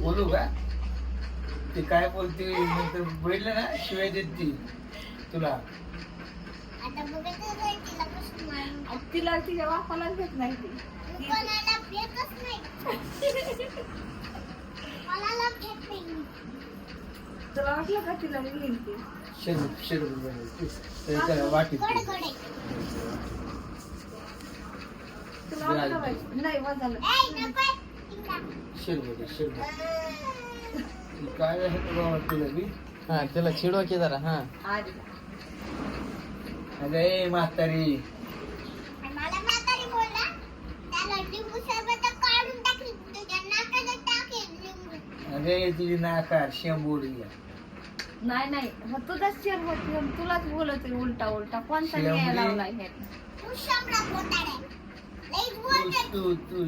बोलू का? ते काय बोलते? नंतर बोलले ना शिवाय देते तुला. तिला तिच्या बापाला भेट नाही ती. तुला वाटलं का तिला शेरू शेरू त्याच्या नाही. ती काय आहे तुला बी हा त्याला चिडवा की जरा हा. अगं ए म्हातारी. अगं तुझी नाकार शेंबोडी नाही नाही मग तुझाच शेर होती तुलाच बोलत आहे उलटा उलटा कोणता न्याय हे? तू तू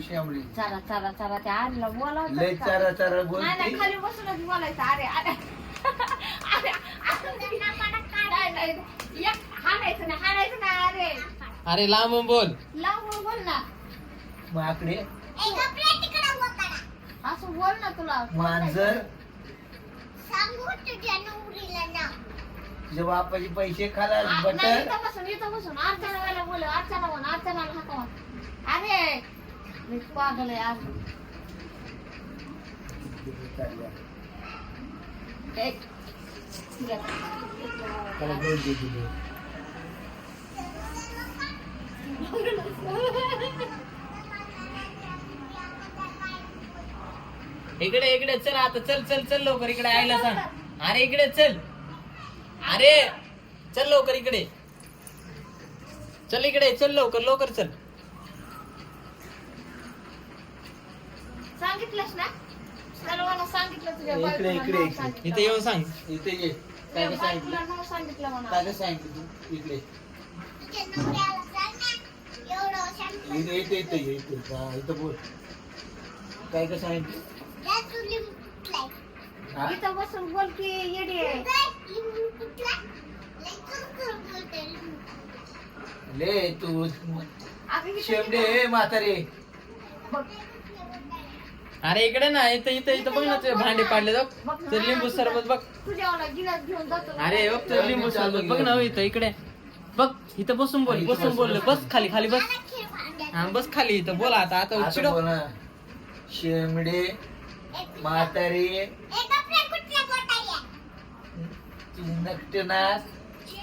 चारा चारा चारा त्या आरीला बोलावं लय चारा चारा नाही नाही बोलते खाली बसूनच बोलायचं. अरे अरे. अरे अरे, नाही, नाही, एक हाणायचं नाही हाणायचं नाही अरे. अरे लांबून बोल. लावून बोल ना. माकडे. असं बोल ना तुला. मांजर. सांगू तुझ्या नवरीला ना तुझ्या बापाचे पैसे खाला आ- नाही, बटर. इथं बसून इथं बसून. अर्चना वेळेला बोल अर्चना म्हण अर्चनाला हाका म्हण. अरे मी पागल आहे एक. इकडे इकडे चल आता चल चल चल लवकर इकडे आईला सांग. अरे इकडे चल. अरे चल लवकर इकडे. चल इकडे चल लवकर लवकर चल. सांगितलंस ना? सर्वांना सांगितलं तुझ्या इकडे, बायकोला इकडे, नाव इकडे. सांगितलं. इथे येऊन सांग. इथे ये. तुझ्या काय काय बायकोला सांगितलं नाव सांगितलं म्हणा. काय काय सांगितलं तू इकडे. इथे इथे इथे ये, इथे. हा, इथं बोल. काय काय सांगितलं हा? इथं बसून बोल की येडी आहे. ले तू. अगं इथं- शेमडे म्हातारे. बघ, अरे इकडे ना इथं इथं इथं बघ ना तुझे भांडे पाडले बघ. बघ तर लिंबू सरबत बघ. तुझ्यावाला गिलास घेऊन जातो ना. अरे बघ तर लिंबू सरबत बघ ना हो इथं इकडे. बघ इथं बसून बोल बसून बोल. बस खाली खाली बस. हा बस खाली इथं बोला आता आता ना शेमडे म्हातारे.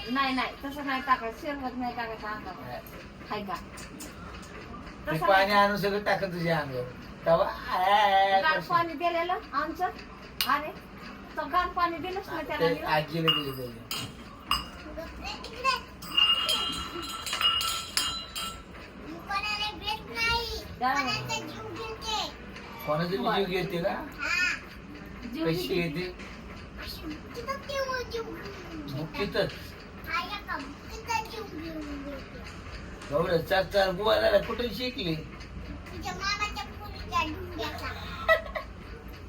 नाही नाही तसं नाही टाकायचं. शेरवत नाही टाकायचं अंगावर. हाय का? पाणी नाही. आणून सगळं टाकत तुझ्या अंगावर. गार? पाणी दिलेलं आमचं अरे तो गार पाणी दिलंच ना त्याला ते मी. आजीला दिलं? कोणाचा जीव घेते कोणाचा बी जीव घेते का हा जीव किती- येते. एवढं चार चार बोलायला कुठे शिकली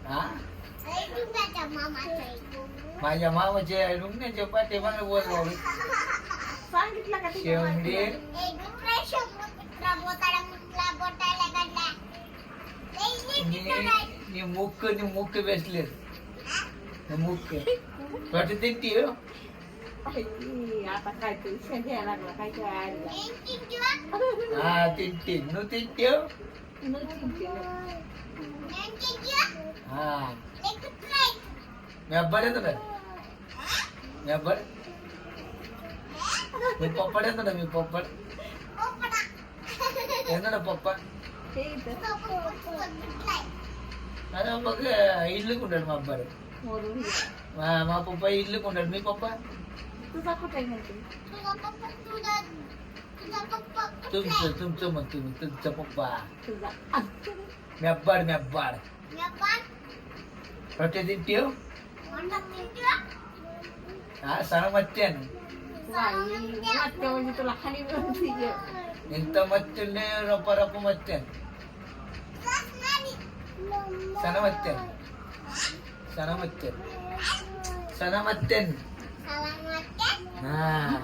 हा? मामाचा. माझ्या मामाच्या रुग्णाच्या पाठी मला बोलला सांगितलं का शेवंडी. नि मुक्क नि मुक्क बेसले. मुक्क. वाटत ते हो? आई, आता काय लागला दिवस हा तीन तीन नु हा? येतो ना मी अब्बर वरून ये. मा मा पप्पा इडली कुंडल मी पप्पा. तुझा कुठे आहे म्हणते? तुझा पप्पा तुझा तुझा पप्पा कुत्रा आहे. तुमचं तुमचं मग तुम्ही तुमचा पप्पा. तुझा मी Roti video? Ah, sana macan. Ito macan na yun, rapa-rapa macan. Ah.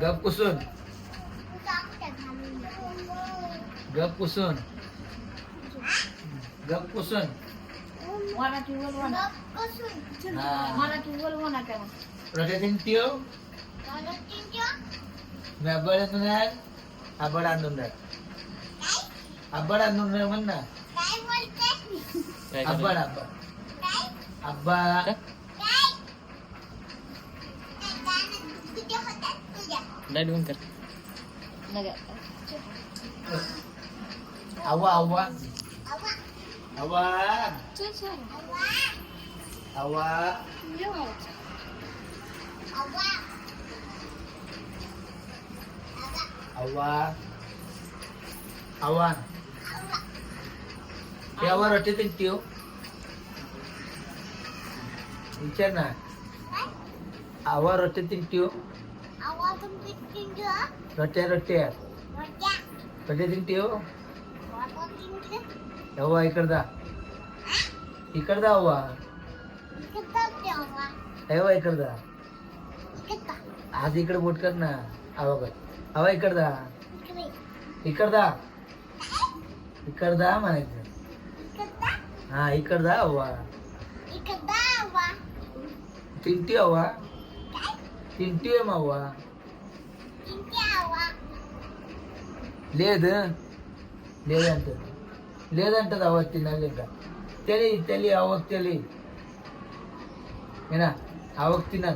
Gap kusun. Kusun. Gap kusun. Gap kusun. Warna tiwal warna. Gap kusun. Nah. Warna tiwal warna kamu. Rada tintio. Rada tintio. Nah, boleh tuh kan? Abad andun deh. Abad andun deh mana? Abad apa? Abad. Dah diungkap. Nggak. आव्वा आव्वा आव्वा आव्वा आव्वा आव्वा यावर अटे ते विचार ना. आवा रोटे तीन टिओ रोट्या रोट्या. रोट्या. तीन टिओ हवा इकडदा इकडदा हवा हवा इकडदा आज इकडे बोट कर ना. हवा कर हवा इकडदा इकडदा इकडदा म्हणायचं. हा इकडदा हवा तिंटी हवा तिंटी एम हवा लेद. లేదంటారు లేదంటది అవత్తి నల్లిక తెలియ తెలియ అవక్ తెలియ ఏనా? आवक ना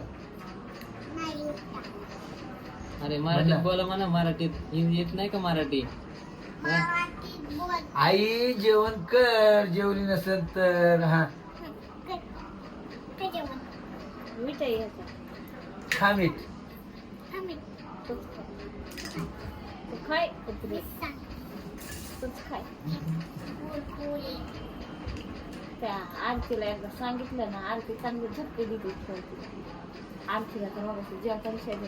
अरे मराठी बोला म्हणा मराठीत हिंदी येत नाही का मराठी आई जेवण कर जेवली नसेल तर हा खा मीठ खाय मीठ असंच त्या आरतीला एकदा सांगितलं ना आरती चांगली झटके दिली आरतीला तर मग जेवण शेजारी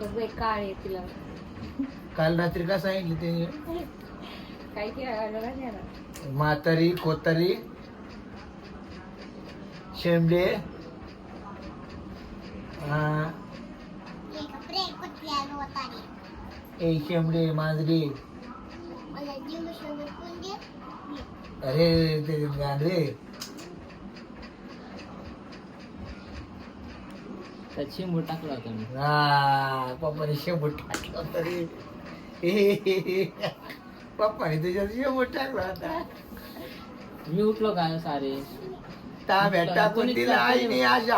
तर बाई आहे तिला. काल रात्री काय सांगितलं ते काय केलं म्हातारी कोतारी शेंबडे शेंबडे मांजरी. अरे ते शिंबू टाकला होता मी. हा पप्पाने शेंबूट टाकला तरी पप्पाने तुझ्यात शेंबूट टाकला होता. मी उठलो का सारे? ताब्यात टाकून तिला आईने अशा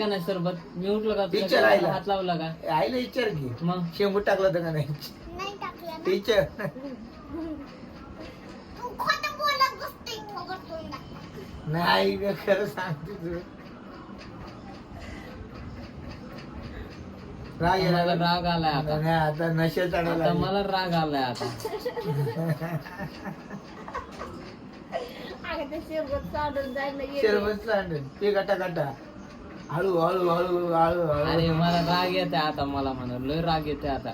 का नाही सरबत? मी उठलो का आईला. हात लावला का? आईला विचार की मग? शेंबूट टाकलं होतं का नाही? नाही नाही ग खरं सांगते तू राग येणार मला राग आलाय आता. नाही आता नशे आता चढायला मला राग आलाय आता. अगं ते शेवट चालून जायला येते. शरबत सांडेल ते गटा गटा. हळू हळू हळू हळू अरे हळू मला राग येते आता मला म्हणा लय राग येते आता.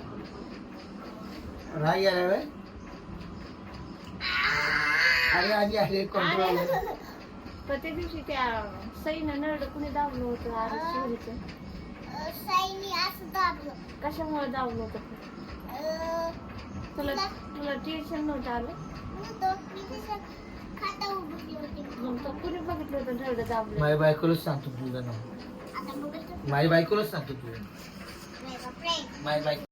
राग यायला? अरे आजी अरे कंट्रोल पण त्या दिवशी त्या सईनं नरड कुणी दाबलं होतं अरे शिवरीचं? साईनी असं दाबलं. कशामुळे दाबलं होतं? अं, तुला तुला टेन्शन नव्हतं आलं? नव्हतं. मी तसं खाता उभली होती. मग तो कुणी बघितलं होतं नरड दाबलं? माझ्या बायकोलाच सांगतो तुझं नाव. आता बघत माझ्या बायकोलाच सांगतो तुझं माझ्या बायको